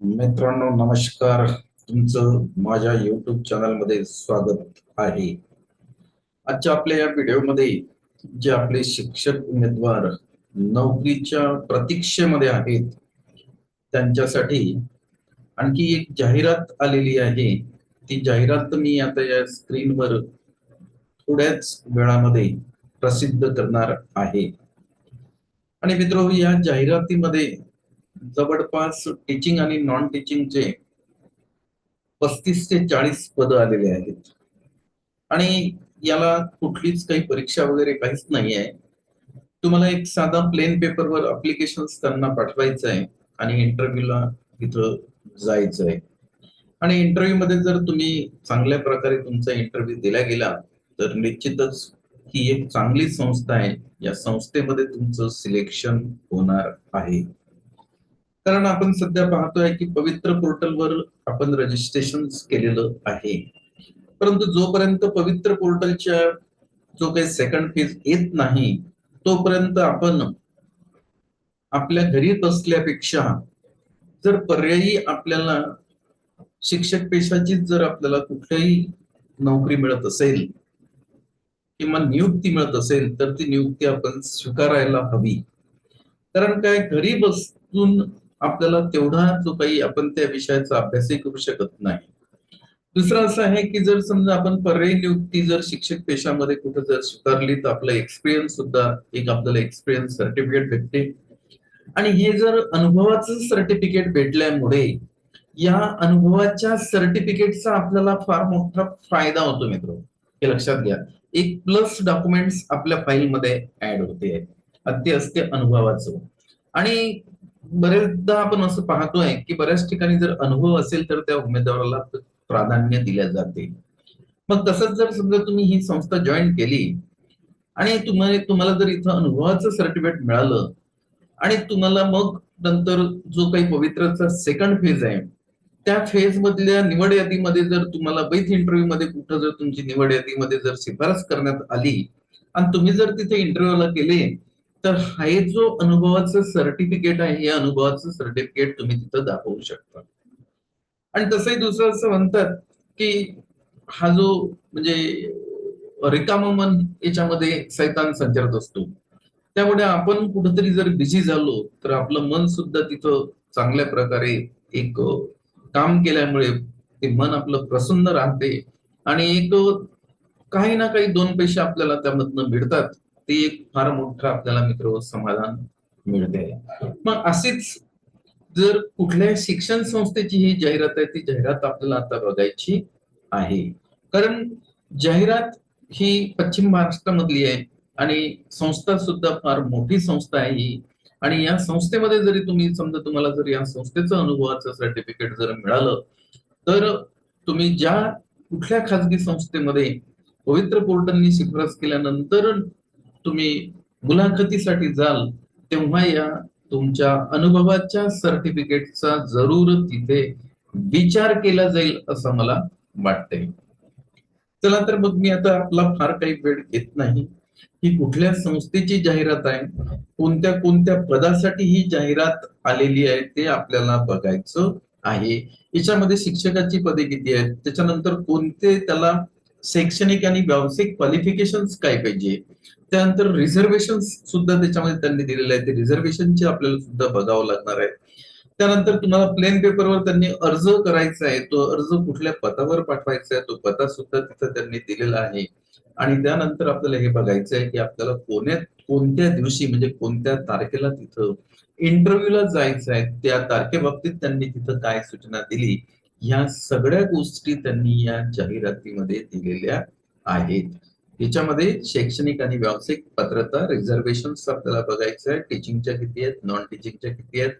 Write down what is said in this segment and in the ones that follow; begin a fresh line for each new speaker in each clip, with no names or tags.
मित्रांनो नमस्कार. तुमचं माझ्या युट्यूब चॅनलमध्ये स्वागत आहे. आजच्या आपल्या या व्हिडिओमध्ये जे आपले शिक्षक उमेदवार नोकरीच्या प्रतीक्षेमध्ये आहेत त्यांच्यासाठी आणखी एक जाहिरात आलेली आहे. ती जाहिरात मी आता या स्क्रीनवर थोड्याच वेळामध्ये प्रसिद्ध करणार आहे. आणि मित्र या जाहिरातीमध्ये जवळपास टीचिंग आणि नॉन टीचिंगचे पस्तीस ते चाळीस पद आलेले आहेत. आणि याला कुठलीच काही परीक्षा वगैरे काहीच नाही आहे तुम्हाला एक साधा प्लेन पेपरवर अप्लिकेशन त्यांना पाठवायचं आहे आणि इंटरव्ह्यूला तिथं जायचं आहे आणि इंटरव्ह्यू मध्ये जर तुम्ही चांगल्या प्रकारे तुमचा इंटरव्ह्यू दिला गेला तर निश्चितच ही एक चांगली संस्था आहे. या संस्थेमध्ये तुमचं सिलेक्शन होणार आहे. कारण आपण सध्या पाहतोय की पवित्र पोर्टलवर आपण रजिस्ट्रेशन केलेलं आहे. परंतु जोपर्यंत पवित्र पोर्टलच्या जो काही सेकंड फेज येत नाही तोपर्यंत आपण आपल्या घरी बसल्यापेक्षा जर पर्यायी आपल्याला शिक्षक पेशाचीच जर आपल्याला कुठल्याही नोकरी मिळत असेल किंवा नियुक्ती मिळत असेल तर ती नियुक्ती आपण स्वीकारायला हवी. कारण काय? घरी बसून आपल्याला तेवढा जो काही आपण त्या विषयाचा अभ्यासही करू शकत नाही. दुसरं असं आहे की जर समजा आपण पर्यायी नियुक्ती जर शिक्षक पेशामध्ये कुठे जर स्वीकारली तर आपला एक्सपिरियन्स सुद्धा एक आपल्याला एक्सपिरियन्स सर्टिफिकेट भेटते. आणि हे जर अनुभवाचं सर्टिफिकेट भेटल्यामुळे या अनुभवाच्या सर्टिफिकेटचा आपल्याला फार मोठा फायदा होतो मित्र. हे लक्षात घ्या. एक प्लस डॉक्युमेंट्स आपल्या फाईलमध्ये ऍड होते. अति असते अनुभवाचं. आणि बरेचदा आपण असं पाहतोय की बऱ्याच ठिकाणी जर अनुभव असेल तर त्या उमेदवाराला प्राधान्य दिल्या जाते. मग तसंच जर समजा तुम्ही ही संस्था जॉईन केली आणि तुम्हाला तुम्हाला जर इथं अनुभवाचं सर्टिफिकेट मिळालं आणि तुम्हाला मग नंतर जो काही पवित्रचा सेकंड फेज आहे त्या फेज मधल्या निवड यादीमध्ये जर तुम्हाला बैथ इंटरव्ह्यू मध्ये कुठं जर तुमची निवड यादीमध्ये जर शिफारस करण्यात आली आणि तुम्ही जर तिथे इंटरव्ह्यूला गेले तर हे जो अनुभवाचं सर्टिफिकेट आहे हे अनुभवाचं सर्टिफिकेट तुम्ही तिथं दाखवू शकता. आणि तसंही दुसरं असं म्हणतात की हा जो म्हणजे रिकाम मन याच्यामध्ये सैतान संचारत असतो. त्यामुळे आपण कुठेतरी जर बिझी झालो तर आपलं मन सुद्धा तिथं चांगल्या प्रकारे एक काम केल्यामुळे ते मन आपलं प्रसन्न राहते. आणि एक काही ना काही दोन पैसे आपल्याला त्यामधनं मिळतात. ते एक फार मोठं आपल्याला मित्र समाधान मिळते. मग अशीच जर कुठल्या शिक्षण संस्थेची ही जाहिरात आहे ती जाहिरात आपल्याला आता बघायची आहे. कारण जाहिरात ही पश्चिम महाराष्ट्रामधली आहे आणि संस्था सुद्धा फार मोठी संस्था आहे ही. आणि या संस्थेमध्ये जरी तुम्ही समजा तुम्हाला जर या संस्थेचं अनुभवाचं सर्टिफिकेट जर मिळालं तर तुम्ही ज्या कुठल्या खाजगी संस्थेमध्ये पवित्र पोर्टलनी शिफारस केल्यानंतर तुम्ही मुलाखतीसाठी जाल तेव्हा या तुमच्या अनुभवाच्या सर्टिफिकेटचा जरूर तिथे विचार केला जाईल असं मला वाटतंय. चला तर मग मी आता आपला फार काही वेळ घेत नाही. ही कुठल्या संस्थेची जाहिरात आहे? कोणत्या कोणत्या पदासाठी ही जाहिरात आलेली आहे ते आपल्याला बघायचं आहे. याच्यामध्ये शिक्षकाची पदे किती आहेत? त्याच्यानंतर कोणते त्याला शैक्षणिक आणि व्यावसायिक क्वालिफिकेशन काय पाहिजे? त्यानंतर रिझर्वेशन सुद्धा त्याच्यामध्ये त्यांनी दिलेले आहे ते रिझर्वेशनचे आपल्याला सुद्धा बघावं लागणार आहे. त्यानंतर तुम्हाला प्लेन पेपरवर त्यांनी अर्ज करायचा आहे. तो अर्ज कुठल्या पदावर पाठवायचा आहे? तो पता सुद्धा तिथं त्यांनी दिलेला आहे. आणि त्यानंतर आपल्याला हे बघायचं आहे की आपल्याला कोण्या कोणत्या दिवशी म्हणजे कोणत्या तारखेला तिथं इंटरव्ह्यूला जायचं आहे? त्या तारखेबाबतीत त्यांनी तिथं काय सूचना दिली? ह्या सगळ्या गोष्टी त्यांनी या जाहिरातीमध्ये दिलेल्या आहेत. याच्यामध्ये शैक्षणिक आणि व्यावसायिक पात्रता रिझर्वेशन आपल्याला बघायचं आहे. टीचिंगच्या किती आहेत नॉन टीचिंगच्या किती आहेत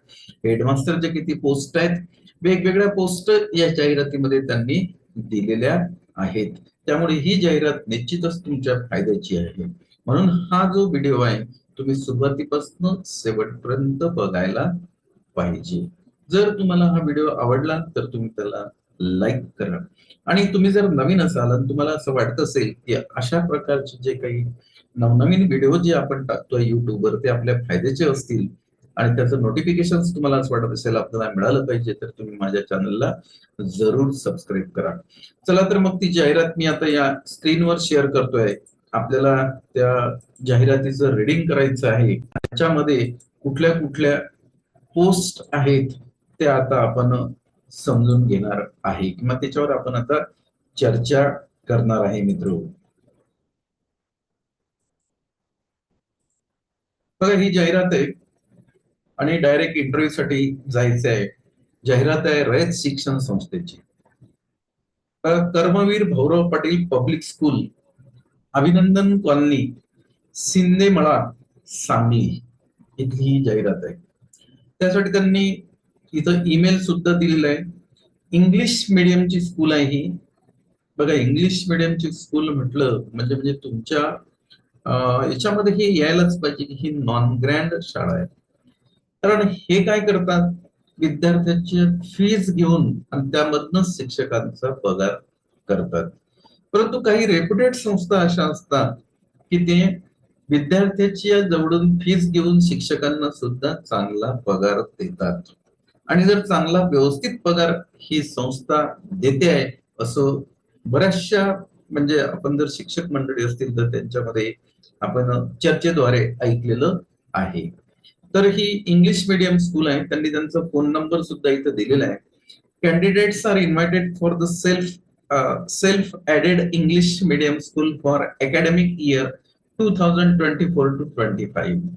हेडमास्टरच्या किती पोस्ट आहेत. वेगवेगळ्या पोस्ट या जाहिरातीमध्ये त्यांनी दिलेल्या आहेत. त्यामुळे ही जाहिरात निश्चितच तुमच्या फायद्याची आहे. म्हणून हा जो व्हिडिओ आहे तुम्ही सुरुवातीपासून शेवटपर्यंत बघायला पाहिजे. जर तुम्हाला हा व्हिडिओ आवडला तर तुम्ही त्याला लाईक करा. आणि तुम्ही जर नवीन असाल आणि तुम्हाला असं वाटत असेल की अशा प्रकारचे जे काही नवनवीन व्हिडिओ जे आपण टाकतोय युट्यूबवर ते आपल्या फायद्याचे असतील आणि त्याचं नोटिफिकेशन तुम्हाला असं वाटत असेल आपल्याला मिळालं पाहिजे तर तुम्ही माझ्या चॅनलला जरूर सबस्क्राईब करा. चला तर मग ती जाहिरात मी आता या स्क्रीनवर शेअर करतोय. आपल्याला त्या जाहिरातीचं रिडिंग करायचं आहे. त्याच्यामध्ये कुठल्या कुठल्या पोस्ट आहेत ते आता आपण समजून घेणार आहे. किंवा त्याच्यावर आपण आता चर्चा करणार आहे मित्र. बघा ही जाहिरात आहे आणि डायरेक्ट इंटरव्ह्यू साठी जायचं आहे जाहिरात आहे रयत शिक्षण संस्थेची. Karmaveer Bhaurao Patil public school Abhinandan colony Shindemala Sangli. इथली ही जाहिरात आहे. त्यासाठी त्यांनी इथं ईमेल सुद्धा दिलेला आहे. इंग्लिश मिडियमची स्कूल आहे ही. बघा इंग्लिश मिडियमची स्कूल म्हटलं म्हणजे म्हणजे तुमच्या याच्यामध्ये हे यायलाच पाहिजे की ही नॉन ग्रँड शाळा आहे. कारण हे काय करतात? विद्यार्थ्यांची फीज घेऊन आणि त्यामधनच शिक्षकांचा पगार करतात. परंतु काही रेप्युटेड संस्था अशा असतात की ते विद्यार्थ्याची जवळून फीज घेऊन शिक्षकांना सुद्धा चांगला पगार देतात. आणि जर चांगला व्यवस्थित पगार ही संस्था देते आहे असं बऱ्याचशा म्हणजे आपण जर शिक्षक मंडळी असतील तर त्यांच्यामध्ये आपण चर्चेद्वारे ऐकलेलं आहे. तर ही इंग्लिश मीडियम स्कूल आहे त्यांनी त्यांचा फोन नंबर सुद्धा इथं दिलेला आहे. Candidates are invited for the self self aided English medium school for academic year two thousand twenty four to twenty five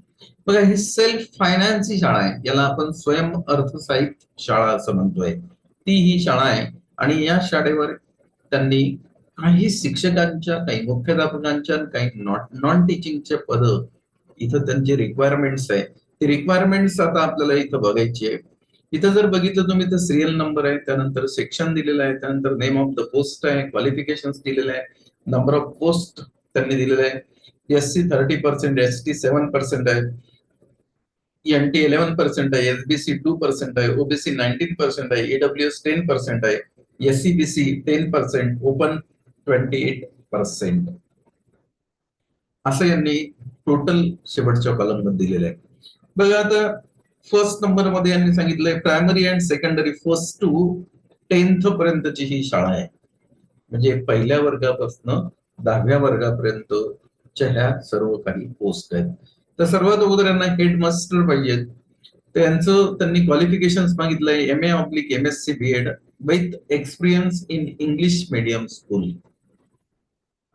बघा ही सेल्फ फायनान्स ही शाळा आहे. याला आपण स्वयं अर्थसाहित शाळा असं म्हणतोय. ती ही शाळा आहे. आणि या शाळेवर त्यांनी काही शिक्षकांच्या काही मुख्याध्यापकांच्या काही नॉट नॉन टीचिंगचे पद इथं त्यांची रिक्वायरमेंट्स आहे. ती रिक्वायरमेंट्स आता आपल्याला इथं बघायची आहे. इथं जर बघितलं तुम्ही तर सिरियल नंबर आहे त्यानंतर सेक्शन दिलेलं आहे त्यानंतर नेम ऑफ द पोस्ट आहे क्वालिफिकेशन दिलेलं आहे नंबर ऑफ पोस्ट त्यांनी दिलेलं आहे. S C thirty percent S T seven percent आहे. एन टी इलेव्हन पर्सेंट आहे एसबीसी टू पर्सेंट आहे ओबीसी नाईन्टीन पर्सेंट आहे ईडब्ल्यू एस टेन पर्सेंट आहे S C B C ten percent open twenty eight percent असं यांनी total शेवटच्या कॉलममध्ये दिलेलं आहे. बघा आता फर्स्ट नंबरमध्ये यांनी सांगितलंय primary and secondary first to tenth पर्यंतची ही शाळा आहे. म्हणजे पहिल्या वर्गापासून दहाव्या वर्गापर्यंत वर्गापर्यंतच्या ह्या सर्व काही पोस्ट आहेत. तर सर्वात अगोदर यांना हेडमास्टर पाहिजेत. त्यांचं त्यांनी qualification मागितलंय M A oblique M S C B Ed with experience in English medium school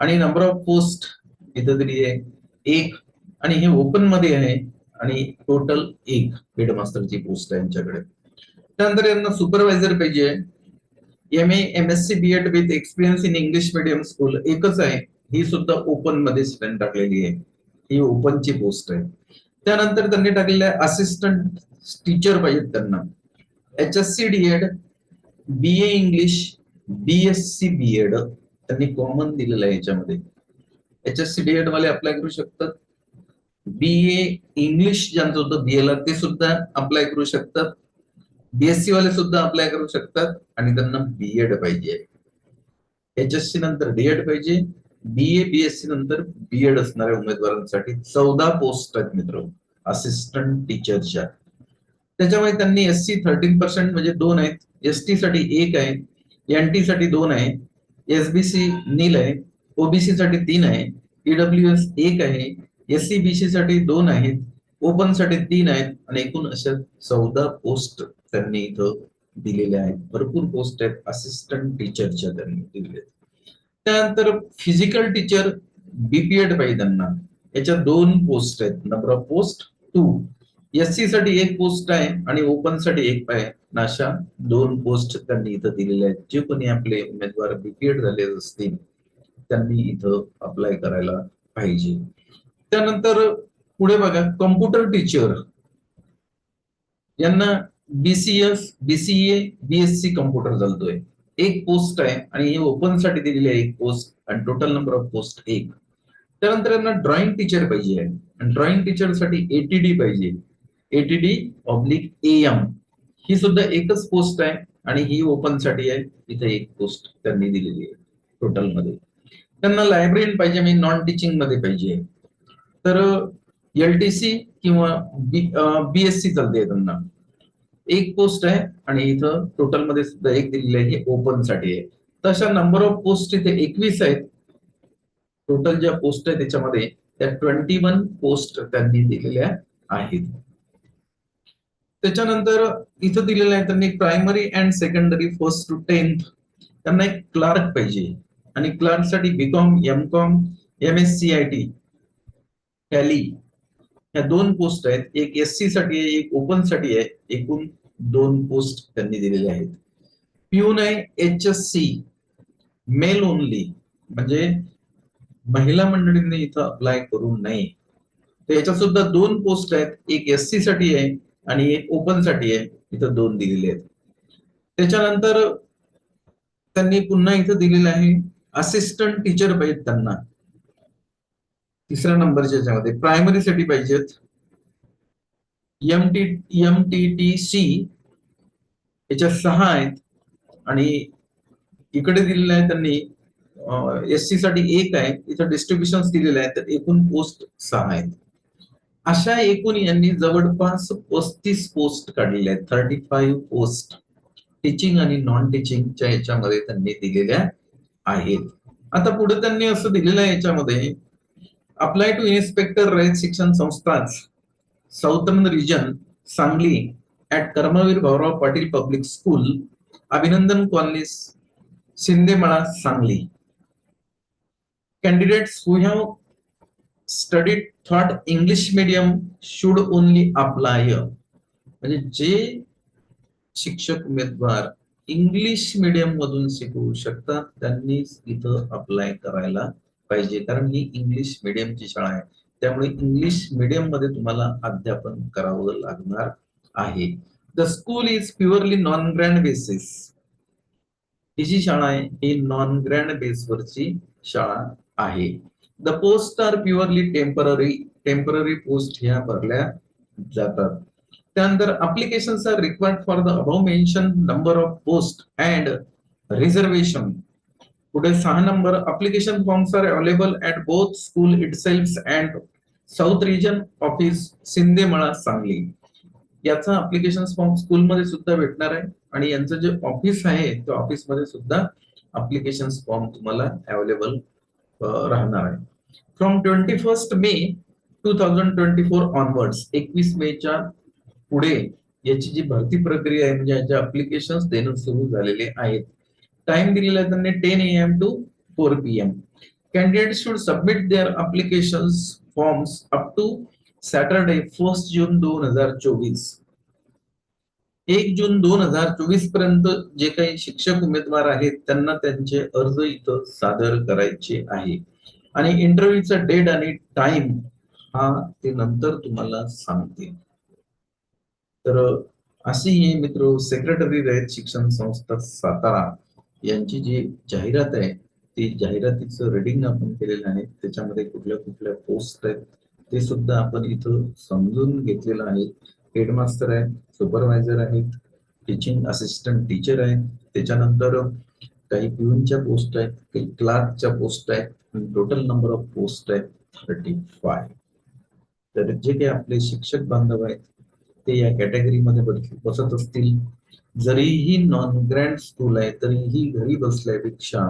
आणि नंबर ऑफ पोस्ट इथं तरी आहे एक. आणि हे ओपनमध्ये आहे आणि टोटल एक हेडमास्टरची पोस्ट आहे यांच्याकडे. त्यानंतर यांना सुपरवायझर पाहिजे. M A M S C B Ed with experience in English medium school एकच आहे. ही सुद्धा ओपनमध्ये स्टँड टाकलेली आहे. ही ओपनची पोस्ट आहे. त्यानंतर त्यांनी टाकलेले आहे असिस्टंट टीचर पाहिजेत त्यांना. H S C D Ed B A English B S C B Ed त्यांनी कॉमन दिलेलं आहे याच्यामध्ये. H S C D Ed वाले अप्लाय करू शकतात. बी ए इंग्लिश ज्यांचं होतं बी एला ते सुद्धा अप्लाय करू शकतात. बीएससी वाले सुद्धा अप्लाय करू शकतात. आणि त्यांना बीएड पाहिजे. एच एस सी नंतर डीएड पाहिजे. बीए बीएससी नंतर बीएड असणाऱ्या उमेदवारांसाठी चौदा पोस्ट आहेत मित्र. असिस्टंट टीचरच्या त्याच्यामुळे त्यांनी एस सी थर्टीन पर्सेंट म्हणजे दोन आहेत. एस टी साठी एक आहे. एन टी साठी दोन आहे. एसबीसी नील आहे. ओबीसी साठी तीन आहे. ईडब्ल्यू एस एक आहे. एस सी बीसी साठी दोन आहेत. ओपनसाठी तीन आहेत. आणि एकूण अशा चौदा पोस्ट त्यांनी इथं दिलेल्या आहेत. भरपूर पोस्ट आहेत. असिस्टंट टीचरच्या त्यांनी दिलेल्या आहेत. त्यानंतर फिजिकल टीचर बीपीएड पाहिजे त्यांना. याच्या दोन पोस्ट आहेत. Number of post two S C साठी एक पोस्ट आहे आणि ओपनसाठी एक आहे. अशा दोन पोस्ट त्यांनी इथं दिलेल्या आहेत. जे कोणी आपले उमेदवार बीपीएड झाले असतील त्यांनी इथं अप्लाय करायला पाहिजे. त्यानंतर पुढे बघा कॉम्प्युटर टीचर यांना बीसीएस बीसीए बीएससी कम्प्युटर चालतोय. एक पोस्ट आहे आणि हे ओपनसाठी दिलेली आहे एक पोस्ट आणि टोटल नंबर ऑफ पोस्ट एक. त्यानंतर यांना ड्रॉइंग टीचर पाहिजे आहे. आणि ड्रॉइंग टीचरसाठी एटीडी पाहिजे. एटीडी ऑब्लिक एम ही सुद्धा एकच पोस्ट आहे आणि ही ओपनसाठी आहे. इथे एक पोस्ट त्यांनी दिलेली आहे टोटलमध्ये. त्यांना लायब्ररीन पाहिजे मी नॉन टीचिंगमध्ये पाहिजे. तर एलटीसी किंवा बीएससी चालते त्यांना. एक पोस्ट आहे आणि इथं टोटलमध्ये सुद्धा एक दिलेली आहे ही ओपनसाठी आहे. तशा नंबर ऑफ पोस्ट इथे एकवीस आहेत. टोटल ज्या पोस्ट आहे त्याच्यामध्ये त्या ट्वेंटी वन पोस्ट त्यांनी दिलेल्या आहेत. त्याच्यानंतर इथं दिलेलं आहे त्यांनी primary and secondary first to tenth त्यांना एक क्लार्क पाहिजे. आणि क्लार्कसाठी BCom M Com M S C I T Tally ह्या दोन पोस्ट आहेत. एक एस सी साठी आहे एक ओपनसाठी आहे. एकूण दोन पोस्ट त्यांनी दिलेले आहेत. पिऊन आहे H S C male only म्हणजे महिला मंडळींनी इथं अप्लाय करू नये. तर याच्यात सुद्धा दोन पोस्ट आहेत. एक एस सी साठी आहे आणि एक ओपनसाठी आहे. इथं दोन दिलेले आहेत. त्याच्यानंतर त्यांनी पुन्हा इथं दिलेलं आहे असिस्टंट टीचर पाहिजेत त्यांना. तिसऱ्या नंबरच्या याच्यामध्ये. प्रायमरीसाठी पाहिजेत. M T M T T C याच्या सहा आहेत. आणि इकडे दिलेलं आहे त्यांनी एस सी साठी एक आहे. इथं डिस्ट्रीब्युशन दिलेलं आहे तर एकूण पोस्ट सहा आहेत. अशा एकूण यांनी जवळपास पस्तीस पोस्ट काढलेल्या आहेत. थर्टी फाईव्ह पोस्ट टीचिंग आणि नॉन टीचिंगच्या याच्यामध्ये त्यांनी दिलेल्या आहेत. आता पुढे त्यांनी असं दिलेलं आहे याच्यामध्ये apply to inspector Rayat Shikshan संस्थाच. Southern region Sangli at Karmaveer Bhaurao Patil public school Abhinandan colony Shindemala Sangli. Candidates who have studied thought English medium should only apply म्हणजे जे शिक्षक उमेदवार इंग्लिश मीडियम मधून शिकवू शकतात त्यांनी इथं अप्लाय करायला पाहिजे. कारण ही इंग्लिश मीडियमची शाळा आहे. त्यामुळे इंग्लिश मीडियममध्ये तुम्हाला अध्यापन करावं लागणार आहे. The school is purely non grant basis ही जी शाळा आहे ही नॉन ग्रँड बेसवरची शाळा आहे. The post are purely temporary temporary post ह्या भरल्या जातात. त्यानंतर applications are required for the above mention number of post and reservation पुढे सहा number application forms are available at both school itself and south region office Shindemala Sangli. याचा application form स्कूलमध्ये सुद्धा भेटणार आहे. आणि यांचं जे ऑफिस आहे त्या ऑफिसमध्ये सुद्धा अप्लिकेशन फॉर्म तुम्हाला अवेलेबल राहणार आहे. From twenty first May two thousand twenty four onwards एकवीस मेच्या पुढे याची जी भरती प्रक्रिया आहे म्हणजे याचे अप्लिकेशन देणं सुरू झालेले आहेत टाइम दिलेला आहे त्यांनी ten A M to four P M candidate should submit their application forms up to Saturday first June दोन हजार चोवीस. एक जून दोन हजार चोवीसपर्यंत जे काही शिक्षक उमेदवार आहेत त्यांना त्यांचे अर्ज इथं सादर करायचे आहे. आणि इंटरव्ह्यूचा डेट आणि टाइम हा ते नंतर तुम्हाला सांगते. तर अशी ही मित्र सेक्रेटरी रहित शिक्षण संस्था सातारा. यांची जी जाहिरात आहे ती जाहिरातीचं रीडिंग आपण केलेलं आहे त्याच्यामध्ये कुठल्या कुठल्या पोस्ट आहेत ते सुद्धा आपण इथं समजून घेतलेलं आहे. हेडमास्टर आहेत सुपरवायझर आहेत टीचिंग असिस्टंट टीचर आहेत त्याच्यानंतर काही पिऊनच्या पोस्ट आहेत काही क्लार्कच्या पोस्ट आहेत टोटल नंबर ऑफ पोस्ट आहेत थर्टी फाय तर जे काही आपले शिक्षक बांधव आहेत ते या कॅटेगरीमध्ये बसत असतील. जरीही नॉन ग्रँड स्कूल आहे तरीही घरी बसल्यापेक्षा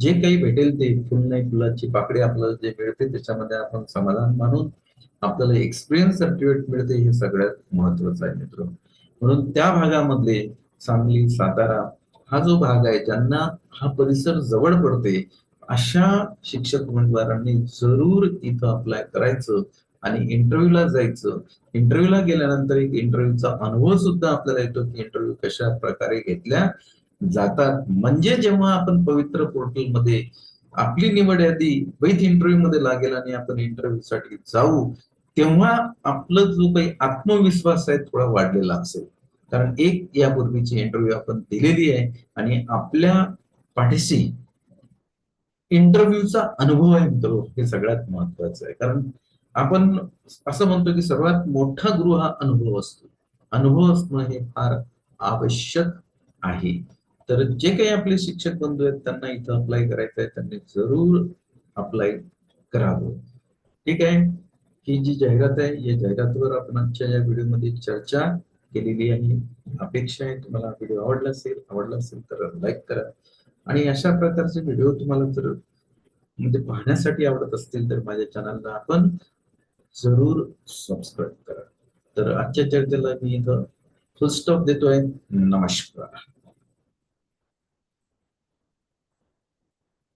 जे काही भेटेल ते फुल नाही फुलाची पाकडी आपल्याला जे मिळते त्याच्यामध्ये आपण समाधान मानून आपल्याला एक्सपिरियन्स सर्टिफिकेट मिळते हे सगळ्यात महत्वाचं आहे मित्र. म्हणून त्या भागामधले सांगली सातारा हा जो भाग आहे ज्यांना हा परिसर जवळ पडते अशा शिक्षक उमेदवारांनी जरूर इथं अप्लाय करायचं. आणि इंटरव्ह्यूला जायचं. इंटरव्ह्यूला गेल्यानंतर एक इंटरव्ह्यूचा अनुभव सुद्धा आपल्याला येतो की इंटरव्ह्यू कशा प्रकारे घेतल्या जातात. म्हणजे जेव्हा आपण पवित्र पोर्टलमध्ये आपली निवड यादी वैध इंटरव्ह्यू मध्ये लागेल आणि आपण इंटरव्ह्यू साठी जाऊ तेव्हा आपलं जो काही आत्मविश्वास आहे थोडा वाढलेला असेल. कारण एक यापूर्वीची इंटरव्ह्यू आपण दिलेली आहे आणि आपल्या पाठीशी इंटरव्ह्यूचा अनुभव आहे मित्र हे सगळ्यात महत्वाचं आहे. कारण आपण असं म्हणतो की सर्वात मोठा गुरु हा अनुभव असतो. अनुभव असणं हे फार आवश्यक आहे. तर जे काही आपले शिक्षक बंधू आहेत त्यांना इथं अप्लाय करायचं आहे त्यांनी जरूर अप्लाय करावं. ठीक आहे? ही जी जाहिरात आहे या जाहिरातीवर आपण आजच्या या व्हिडिओमध्ये चर्चा केलेली आहे. अपेक्षा आहे तुम्हाला व्हिडिओ आवडला असेल आवडला असेल तर लाईक करा. आणि अशा प्रकारचे व्हिडिओ तुम्हाला जर म्हणजे पाहण्यासाठी आवडत असतील तर माझ्या चॅनलला आपण जरूर सबस्क्राईब करा. तर आजच्या चर्चेला मी इथं फुल स्टॉप देतोय. नमस्कार.